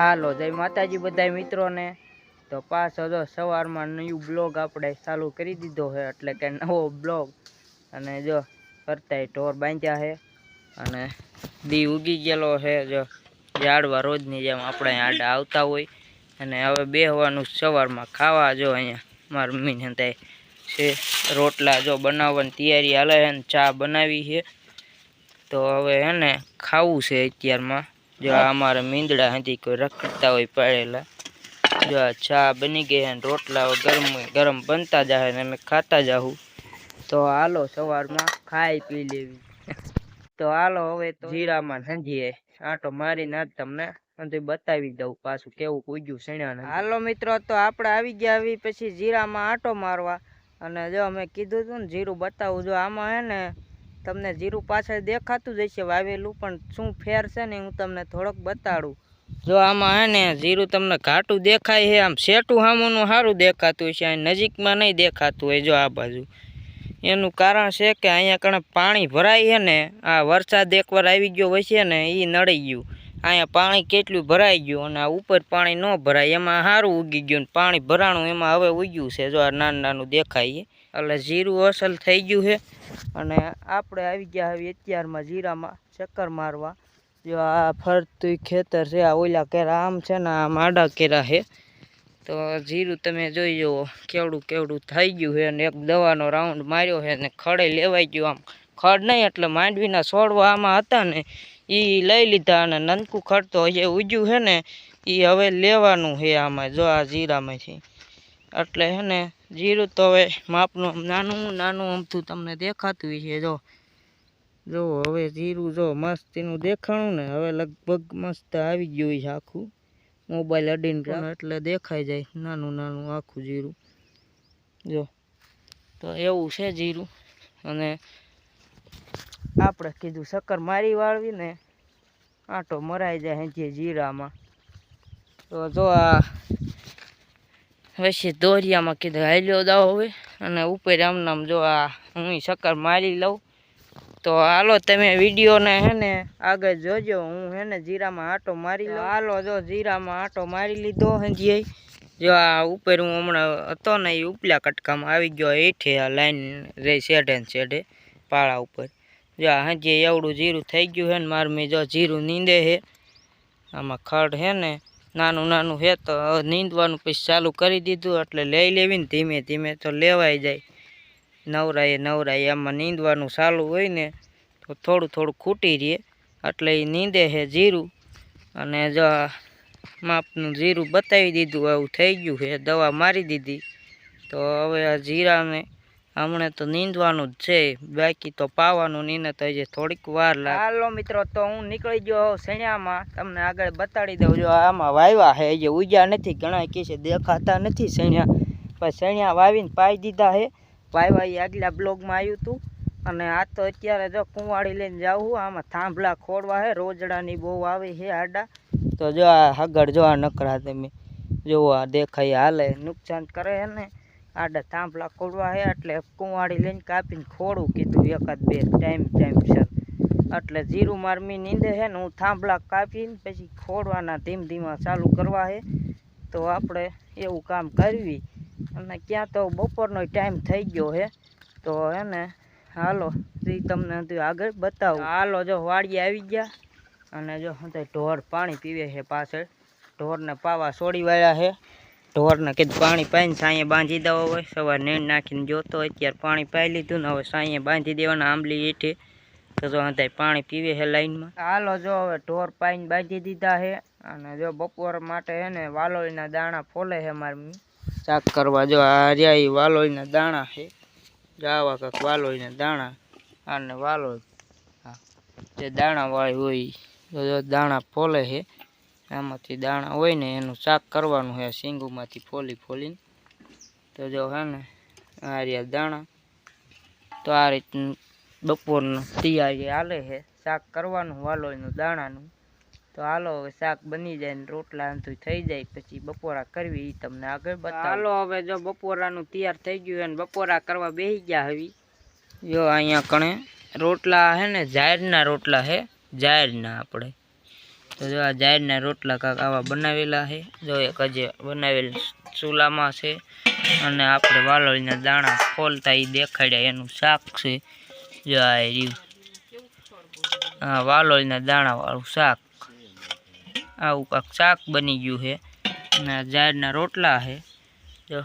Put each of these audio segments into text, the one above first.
હાલો, જય માતાજી બધા મિત્રોને. તો પાછો જો સવારમાં નવું બ્લોગ આપણે ચાલુ કરી દીધો છે, એટલે કે નવો બ્લોગ. અને જો કરતા ઢોર બાંધ્યા છે, અને દી ઉગી ગયેલો છે, જો ઝાડવા રોજની જેમ આપણે આડા આવતા હોય. અને હવે બેહવાનું સવારમાં ખાવા, જો અહીંયા મારા મમ્મીને ત્યાં છે રોટલા જો બનાવવાની તૈયારી હાલે છે ચા બનાવી છે. તો હવે હે ને ખાવું છે અત્યારમાં. જો અમારા મીંદડા હતી કોઈ રખડતા હોય પડેલા. જો આ ચા બની ગઈ છે રોટલા ગરમ ગરમ બનતા જાય ને અમે ખાતા જાહું. તો હાલો સવારમાં ખાઈ પી લેવી. તો હાલો હવે તો જીરામાં સંજીએ આટો મારીને આજ તમને બતાવી દઉં પાછું કેવું પૂજ્યું શણ્યા હાલો મિત્રો તો આપણે આવી ગયા આવી પછી જીરામાં આટો મારવા. અને જો અમે કીધું હતું ને જીરું બતાવું જો આમાં હે ને તમને જીરું પાછળ દેખાતું જ હશે વાવેલું, પણ શું ફેર છે ને હું તમને થોડોક બતાડું. જો આમાં હે ને જીરું તમને ઘાટું દેખાય છે, આમ સેટું હામોનું સારું દેખાતું છે અહીં નજીકમાં નહીં દેખાતું હોય જો આ બાજુ. એનું કારણ છે કે અહીંયા કણે પાણી ભરાય છે ને, આ વરસાદ એકવાર આવી ગયો હોય છે ને એ નડી ગયું. અહીંયા પાણી કેટલું ભરાઈ ગયું અને આ ઉપર પાણી ન ભરાય, એમાં સારું ઉગી ગયું પાણી ભરાણું એમાં હવે ઉગ્યું છે. જો આ નાનું નાનું દેખાય એટલે જીરું અસલ થઈ ગયું છે. અને આપણે આવી ગયા હવે અત્યારમાં જીરામાં ચક્કર મારવા. જો આ ફરતું ખેતર છે, આ ઓલા કેરા આમ છે ને, આમ આડા કેરા છે. તો જીરું તમે જોઈ જુઓ, કેવડું કેવડું થઈ ગયું છે અને એક દવાનો રાઉન્ડ માર્યો છે ને ખડે લેવાઈ ગયું આમ. ખડ નહીં, એટલે માંડવીના છોડવા આમાં હતા ને એ લઈ લીધા અને નનકું ખડતો જે ઉજ્યું છે ને એ હવે લેવાનું છે આમાં જો આ જીરામાંથી એટલે છે ને જીરું તો હવે માપનું નાનું નાનું અમથું તમને દેખાતું છે જો. જો હવે જીરું જો મસ્ત એનું દેખાણું ને હવે લગભગ મસ્ત આવી ગયું છે આખું. મોબાઈલ અડીને એટલે દેખાઈ જાય નાનું નાનું આખું જીરું જો. તો એવું છે જીરું અને આપણે કીધું, શક્કર મારી વાળવી ને આંટો મરાઈ જાય જે જીરામાં. તો જો આ પછી દોરિયામાં કીધું, હાલ્યો દાવ હવે. અને ઉપર આમ નામ જો આ હું શક્કર મારી લઉં. તો હાલો તમે વિડીયોને હે ને આગળ જોજો, હું હે ને જીરામાં આંટો મારી લઉં. હાલો જો જીરામાં આંટો મારી લીધો હજી જો આ ઉપર હું હમણાં હતો ને એ ઉપલા કટકામાં આવી ગયો હેઠે આ લાઈન રે, શેઢે શેઢે, પાળા ઉપર. જો હજી એવડું જીરું થઈ ગયું છે ને મારું મેં જો જીરું નીંદે છે આમાં ખડ છે ને, નાનું નાનું છે તો નીંદવાનું પછી ચાલુ કરી દીધું, એટલે લઈ લેવી ને ધીમે ધીમે તો લેવાઈ જાય. નવરાએ નવરાએ આમાં નીંદવાનું ચાલુ હોય ને તો થોડું થોડું ખૂટી રહે, એટલે એ નીંદે છે જીરું. અને જો માપનું જીરું બતાવી દીધું એવું થઈ ગયું છે દવા મારી દીધી. તો હવે આ જીરાને હમણાં તો નીંદવાનું જ છે. બાકી તો પાવાનું નીને તો હજી થોડીક વાર લાગે. હાલો મિત્રો, તો હું નીકળી ગયો સણિયામાં તમને આગળ બતાડી દઉં. જો આમાં વાવ્યા છે જે ઉગ્યા નથી. ઘણા કે છે દેખાતા નથી શેણિયા. પણ શેણિયા વાવીને પાઈ દીધા છે વાવ્યા એ આગલા બ્લોગમાં આવ્યું હતું અને આ તો અત્યારે જો કુંવાળી લઈને જાઉં આમાં થાંભલા ખોડવા છે રોજડાની બહુ આવે છે આડા. તો જો આ હગડ જો આ નકરા તમે. જોવા આ દેખાય, હાલે, નુકસાન કરે ને. આડા થાંભલા ખોડવા હે એટલે કુંવાળી લઈને કાપીને ખોડું કીધું એકાદ બે ટાઈમ ટાઈમ સર એટલે જીરું મારમી નીંદે છે ને હું થાંભલા કાપીને પછી ખોડવાના ધીમ ધીમા ચાલુ કરવા છે તો આપણે એવું કામ કરવી. અને ક્યાં તો બપોરનો ટાઈમ થઈ ગયો છે તો હે ને હાલો એ તમને આગળ બતાવું. હાલો, જો વાડીએ આવી ગયા. અને જો ઢોર પાણી પીવે છે પાછળ. ઢોરને પાવા છોડી વાળ્યા છે ઢોરને કીધું પાણી પાઈને સાંયે બાંધી દેવો હોય. સવારે નેણ નાખીને જોતો હોય ત્યારે પાણી પાઈ લીધું ને હવે સાંયે બાંધી દેવાના આંબલી હેઠે. તો જો અંધાય પાણી પીવે છે લાઈનમાં. હાલો જો હવે ઢોર પાઈને બાંધી દીધા છે અને જો બપોર માટે છે ને વાલોળીના દાણા ફોલે છે મારી ચાક કરવા જો આ રહ્યા વાલોળીના દાણા છે જાવા કાંક વાલોળીના દાણા. અને વાલોળ. હા જે દાણાવાળી હોય તો જો દાણા ફોલે છે આમાંથી દાણા હોય ને એનું શાક કરવાનું છે શીંગુમાંથી ફોલી ફોલીને. તો જો હે ને આ રહ્યા દાણા. તો આ રીતનું બપોરનું તૈયારી હાલે છે શાક કરવાનું વાલોયનું દાણાનું. તો હાલો હવે શાક બની જાય ને રોટલા અંતું થઈ જાય પછી બપોરા કરવી એ તમને આગળ બતાવો. હાલો હવે જો બપોરાનું તૈયાર થઈ ગયું અને બપોરા કરવા બેસી ગયા હવે જો અહીંયા કણે રોટલા હે ને જાહેરના રોટલા હે જાહેરના આપણે. તો જો આ જાહેરના રોટલા કાંક આવા બનાવેલા છે. જો એક હજી બનાવેલ ચૂલામાં છે અને આપણે વાલોળીના દાણા ખોલતા એ દેખાડ્યા, એનું શાક છે. જો આ રહ્યું. હા વાલોળીના દાણાવાળું શાક. આવું કાંક શાક બની ગયું છે. અને જાહેરના રોટલા છે. જો,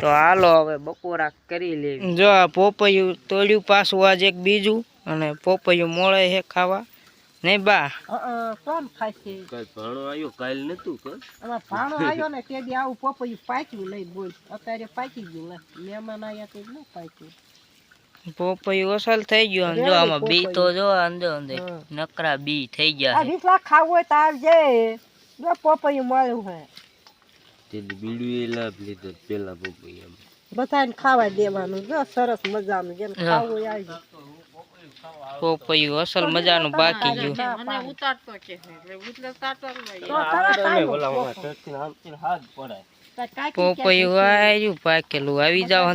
તો હાલો હવે બપોરા કરી લેવી. જો આ પોપૈયું તોડ્યું પાછું આજ એક બીજું અને પોપૈયું મોળે છે ખાવા. નહીં બા. કોણ ખાશે? કઈ ભાણો આવ્યો કાલ નતું કે? આમાં ભાણો આવ્યો ને તે દી આવું પપૈયું પાક્યું નહીં બોલ. અત્યારે પાકી ગયું લે મહેમાન આવ્યા તે ન પાક્યું. પોપૈયું અસલ થઈ ગયું અને જો આમાં બી તો જો અંદર અંદર નકરા બી થઈ ગયા આ વીસ લાખ ખાવું હોય તો આવજે. જો પપૈયું મળ્યું હે. તે બીડું એ લાભ લીધો પેલા પપૈયા બધાને ખાવા દેવાનું. જો સરસ મજાનું. જેમ. ખાવું હોય આવજો. પોપૈયું અસલ મજાનું બાકી ગયું. તો પોપૈયું આવ્યું પાકેલું આવી જાવ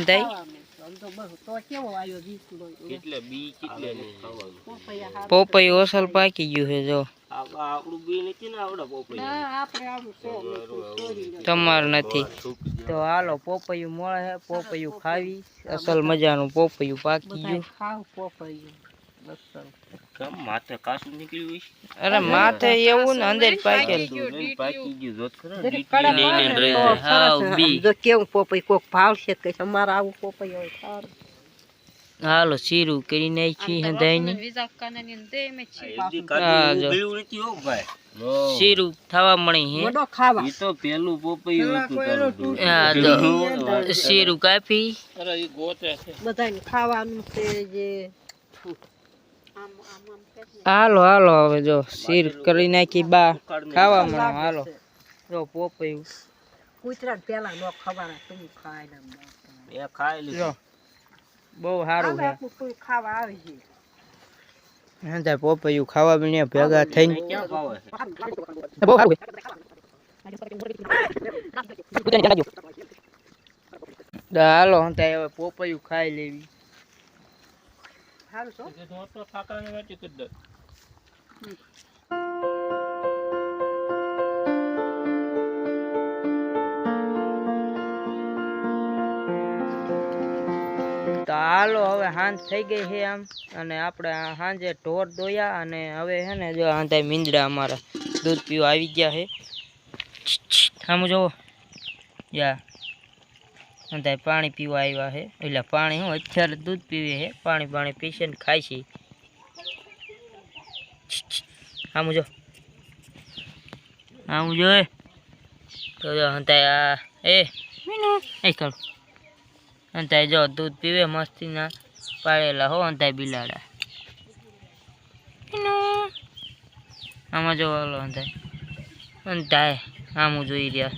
પપૈયા અસલ પાકી ગયું છે જો. તમાર નથી. તો હાલો પોપૈયું મળે છે પોપૈયું ખાવી. અસલ મજાનું પોપૈયું પાકી ગયું. કેમ? માથે કાસું નીકળ્યું હોય અરે માથે એવું ને અંદર પાકેલ પાકી ગયું જોત ખરા જરીક ડીટી કડક લઈને રહે હાવ બી. જો કેવું પપૈયું કોક ભાવશે તો કહીશ આવું પપૈયું હોય સારું. હાલો શીરું કરી નાખી હંધાઈની નથી હો ભાઈ. નો. થવા હે. મોઢો ખાવા. ઈ તો પેલું પપૈયું હતું હા તો શીરું કાપી. બધાને ખાવાનું છે જે હાલો હાલો હવે જો શીર કરી નાખી બા. ખાવા મળો હાલો. જો પોપૈયું. કૂતરાને પેલા નો ખવાના તું ખાય ને એ ખાઈ લીધો. બહુ સારું છે. ખાવા આવી છે પોપૈયું ખાવા ભેગા થઈને. ક્યાં ભાવે બહુ સારું છે. હાલો હવે પોપૈયું ખાઈ લેવી. સારું છો તો હાલો હવે સાંજ થઈ ગઈ છે આમ. અને આપણે આ સાંજે ઢોર દોયા અને હવે છે ને જો આંધાઈ મીંદડા અમારા દૂધ પીવા આવી ગયા છે. આમ જોવો યા. આંધાઈ પાણી પીવા આવ્યા છે. એટલે પાણી હું અત્યારે દૂધ પીવે છે. પાણી પાણી પીશે ને ખાય છે. આમ જો. આમ જો એ. તો જો હંતાઈ આ એ. એ કર જો દૂધ પીવે મસ્તીના પાડેલા હો અંતાઈ બિલાડા. આમાં જો ઓલો અંતાઈ અંતાઈ આમ જોઈ રહ્યા.